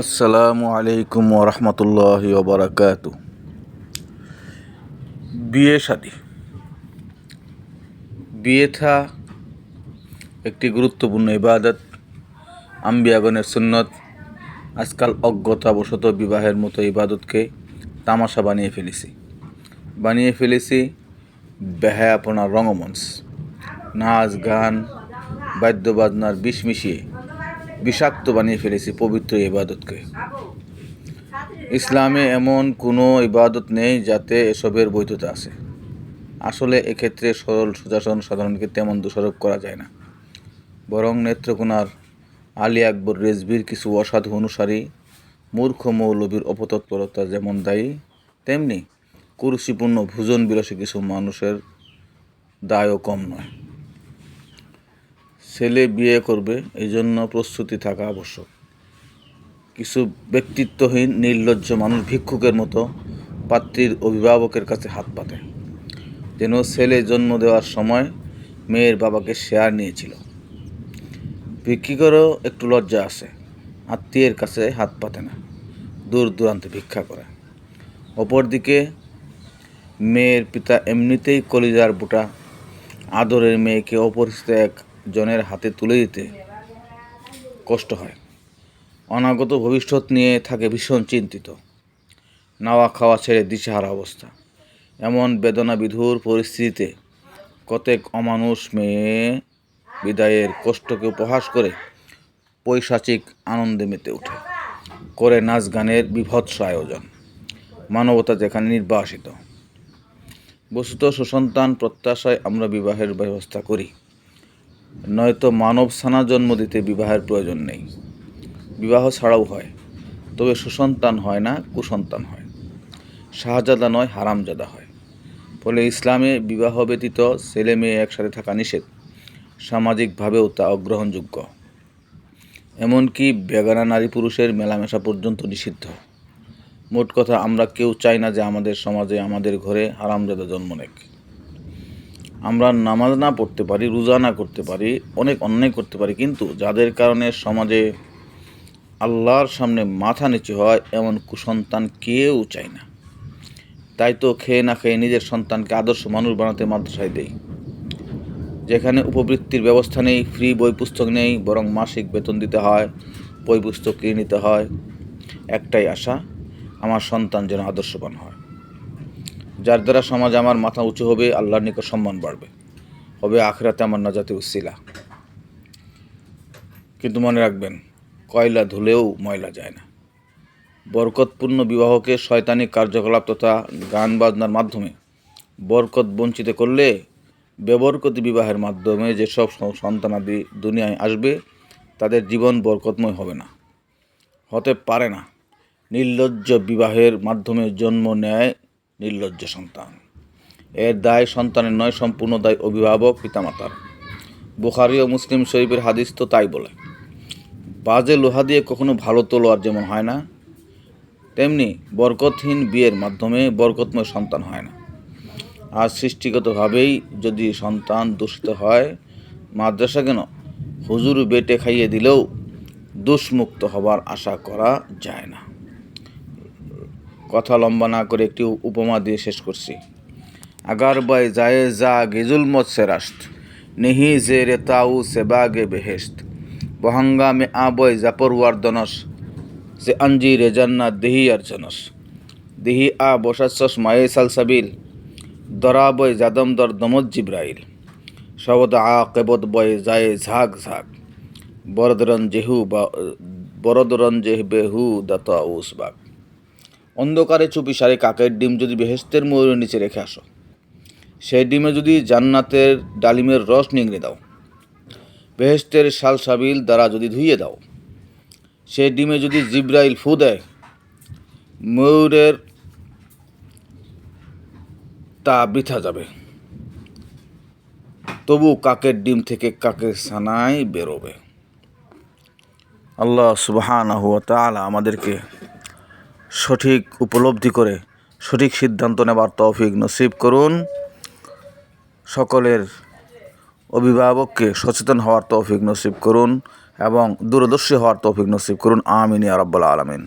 আসসালামু আলাইকুম ওরহমতুল্লাহ ওবরাকাতু বিয়ে শাদী। বিয়ে থা একটি গুরুত্বপূর্ণ ইবাদত। আম্বিয়াগণের সুন্নত আজকাল অজ্ঞতাবশত বিবাহের মতো ইবাদতকে তামাশা বানিয়ে ফেলেছি। বানিয়ে ফেলেছি বেহায়াপনার রঙ্গমঞ্চ নাচ গান, বাদ্যবাজনার বিষ মিশিয়ে বিষাক্ত বানিয়ে ফেলেছি পবিত্র ইবাদতকে। ইসলামে এমন কোনো ইবাদত নেই যাতে এসবের বৈধতা আছে। আসলে এক্ষেত্রে সরল সুজাসন সাধারণকে তেমন দোষারোপ করা যায় না। বরং নেত্রকোনার আলী আকবর রেজবির কিছু অসাধু অনুসারী, মূর্খ মৌলবীর অপতৎপরতা যেমন দায়ী, তেমনি কুরুষিপূর্ণ ভোজন বিলাসী কিছু মানুষের দায়ও কম নয়। ছেলে বিয়ে করবে এই জন্য প্রস্তুতি থাকা আবশ্যক। কিছু ব্যক্তিত্বহীন, নির্লজ্জ মানুষ ভিক্ষুকের মতো পাত্রীর অভিভাবকের কাছে হাত পাতে। যেন ছেলে জন্ম দেওয়ার সময় মেয়ের বাবাকে শেয়ার নিয়েছিল। ভিক্ষিকেরও একটু লজ্জা আছে। আত্মীয়ের কাছে হাত পাতে না। দূর দূরান্তে ভিক্ষা করে। অপরদিকে, মেয়ের পিতা এমনিতেই কলিজার বুটা। আদরের মেয়েকে অপরিচিত এক জনের হাতে তুলে দিতে কষ্ট হয়। অনাগত ভবিষ্যৎ নিয়ে থাকে ভীষণ চিন্তিত। নাওয়া খাওয়া ছেড়ে দিশেহারা অবস্থা। এমন বেদনা বিধুর পরিস্থিতিতে কতেক অমানুষ মেয়ে বিদায়ের কষ্টকে উপহাস করে পৈশাচিক আনন্দে মেতে ওঠে। করে নাচ গানের বিভৎস আয়োজন। মানবতা যেখানে নির্বাসিত। বস্তুত সুসন্তান প্রত্যাশায় আমরা বিবাহের ব্যবস্থা করি। নয়তো মানব সানা জন্ম দিতে বিবাহের প্রয়োজন নেই। বিবাহ ছাড়াও হয়, তবে সুসন্তান হয় না, কুসন্তান হয়। শাহজাদা নয়, হারামজাদা হয়। ফলে ইসলামে বিবাহ ব্যতীত ছেলে মেয়ে একসাথে থাকা নিষেধ, সামাজিকভাবেও তা অগ্রহণযোগ্য। এমনকি বেগানা নারী পুরুষের মেলামেশা পর্যন্ত নিষিদ্ধ। মোট কথা, আমরা কেউ চাই না যে আমাদের সমাজে আমাদের ঘরে হারামজাদা জন্ম নেক। আমরা নামাজ না পড়তে পারি, রোজা না করতে পারি, অনেক অন্যায় করতে পারি, কিন্তু যাদের কারণে সমাজে আল্লাহর সামনে মাথা নিচু হয়, এমন কুসন্তান কেউ চায় না। তাই তো খেয়ে না খেয়ে নিজের সন্তানকে আদর্শ মানুষ বানাতে মাদ্রাসায় দেই। যেখানে উপবৃত্তির ব্যবস্থা নেই, ফ্রি বই পুস্তক নেই, বরং মাসিক বেতন দিতে হয়, বই পুস্তক কিনে নিতে হয়। একটাই আশা, আমার সন্তান যেন আদর্শবান হয়। যার দ্বারা সমাজ আমার মাথা উঁচু হবে, আল্লাহর নিকট সম্মান বাড়বে, হবে আখরাতে আমার নাজাতে উসিলা। কিন্তু মনে রাখবেন, কয়লা ধুলেও ময়লা যায় না। বরকতপূর্ণ বিবাহকে শয়তানি কার্যকলাপ তথা গান বাজনার মাধ্যমে বরকত বঞ্চিত করলে বেবরকতি বিবাহের মাধ্যমে যেসব সন্তানাদি দুনিয়ায় আসবে, তাদের জীবন বরকতময় হবে না। হতে পারে না। নির্লজ্জ বিবাহের মাধ্যমে জন্ম নেয় নির্লজ্জ সন্তান। এর দায় সন্তানের নয়, সম্পূর্ণ দায় অভিভাবক, পিতামাতার। বুখারি ও মুসলিম শরীফের হাদিস তো তাই বলে, বাজে লোহা দিয়ে কখনো ভালো তোলোয়ার যেমন হয় না, তেমনি বরকতহীন বিয়ের মাধ্যমে বরকতময় সন্তান হয় না। আর সৃষ্টিগতভাবেই যদি সন্তান দূষিত হয়, মাদ্রাসা কেন হুজুর বেটে খাইয়ে দিলেও দুষ্মুক্ত হবার আশা করা যায় না। কথা লম্বা না করে একটি উপমা দিয়ে শেষ করছি। আগার বাই জায়ে যা গেজুল মত সে রাস্ত, নেহি জেরে তাউ সে বাগে বেহেস্ত বহাঙ্গা মে আবয় জাপরওয়ার দনস সে আঞ্জি রে জান্না দেহি আর জনস। দেহি আ বসাচ্ছস মায়ে সালসাবিল, দরা বয় জাদম দর দমদ জিব্রাইল। শবদ আ কেবদ বয় জায়ে ঝাক ঝাক জেহু বা বরদরন জেহ বেহু দাত উস বাক অন্ধকারে চুপি সারে কাকের ডিম যদি বেহেস্তের ময়ূরের নিচে রেখে আসো। সেই ডিমে যদি জান্নাতের ডালিমের রস নিংড়ে দাও। বেহেস্তের শাল সাবিল দ্বারা যদি ধুইয়ে দাও। সেই ডিমে যদি জিব্রাইল ফু দেয়, ময়ূরের তা বৃথা যাবে। তবু কাকের ডিম থেকে কাকের সানাই বেরোবে। আল্লাহ সুবহান তাআলা আমাদেরকে সঠিক উপলব্ধি করে সঠিক সিদ্ধান্ত নেবার তৌফিক নসিব করুন। সকলের অভিভাবককে সচেতন হওয়ার তৌফিক নসিব করুন এবং দূরদর্শী হওয়ার তৌফিক নসিব করুন। আমিনী আরব্বাল আলমিন।